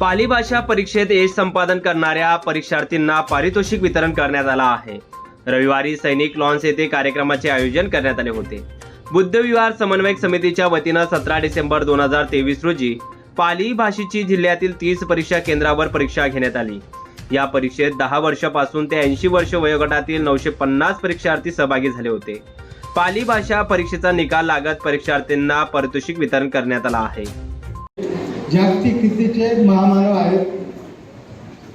पाली भाषा परीक्षेत यश संपादन करणाऱ्या परीक्षार्थींना पारितोषिक वितरण करण्यात आला आहे. रविवारी सैनिक लॉन्स येथे कार्यक्रमाचे आयोजन करण्यात आले होते. बुद्धविहार समन्वयक समितीच्या वतीनं सतरा डिसेंबर दोन हजार तेवीस रोजी पाली भाषेची जिल्ह्यातील तीस परीक्षा केंद्रावर परीक्षा घेण्यात आली. या परीक्षेत दहा वर्षापासून ते ऐंशी वर्ष वयोगटातील नऊशे पन्नास परीक्षार्थी सहभागी झाले होते. पाली भाषा परीक्षेचा निकाल लागत परीक्षार्थींना पारितोषिक वितरण करण्यात आला आहे. जागतिक कीर्तीचे महामानव आहेत.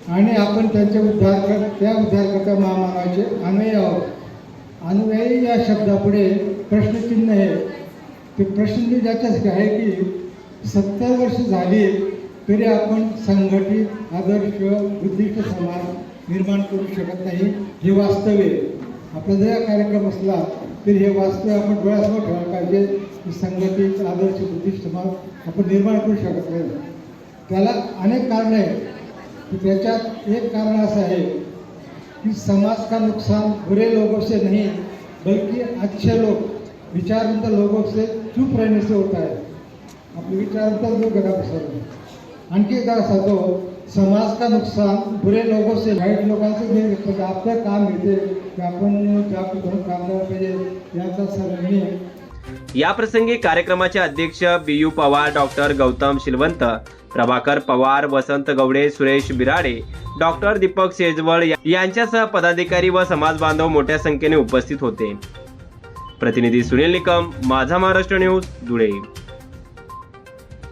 आणि आपण त्यांचे उद्धार कर त्या उद्धारकर्त्या महामानवाचे अनुयायी आहोत. अनुयायी या शब्दापुढे प्रश्नचिन्ह आहे ते प्रश्नचिन्ह ज्याच्यासाठी आहे की सत्तर वर्ष झाली तरी आपण संघटित आदर्श बुद्धिष्ट समाज निर्माण करू शकत नाही. हे वास्तव आहे. आपला जर कार्यक्रम असला तरी हे वास्तव आपण डोळ्यासमोर ठेवायला पाहिजे. की संघटित आदर्श उद्दिष्ट समाज आपण निर्माण करू शकत नाही. त्याला अनेक कारणं आहेत. की त्याच्यात एक कारण असं आहे की समाज का नुकसान बुरे लोगों से नहीं बल्कि अच्छे लोग विचारवंत लोगों से चुप रहने से होता है आपले विचारवंत लोक घरा बसवले आणखी एक सांगतो समाज का नुकसान बुरे लोगों से वाईट लोकांचं जे आपलं काम घेते की आपण जागृत होऊन काम करायला पाहिजे याचा सर्वांनी या प्रसंगी कार्यक्रमाचे अध्यक्ष B U Pawar doctor Gautam Shilwant Prabhakar Pawar Vasant Gawde Suresh Birade doctor Deepak Sejwal यांच्यासह पदाधिकारी व समाज बांधव मोठ्या संख्येने उपस्थित होते. प्रतिनिधी सुनील निकम माझा महाराष्ट्र न्यूज धुळे.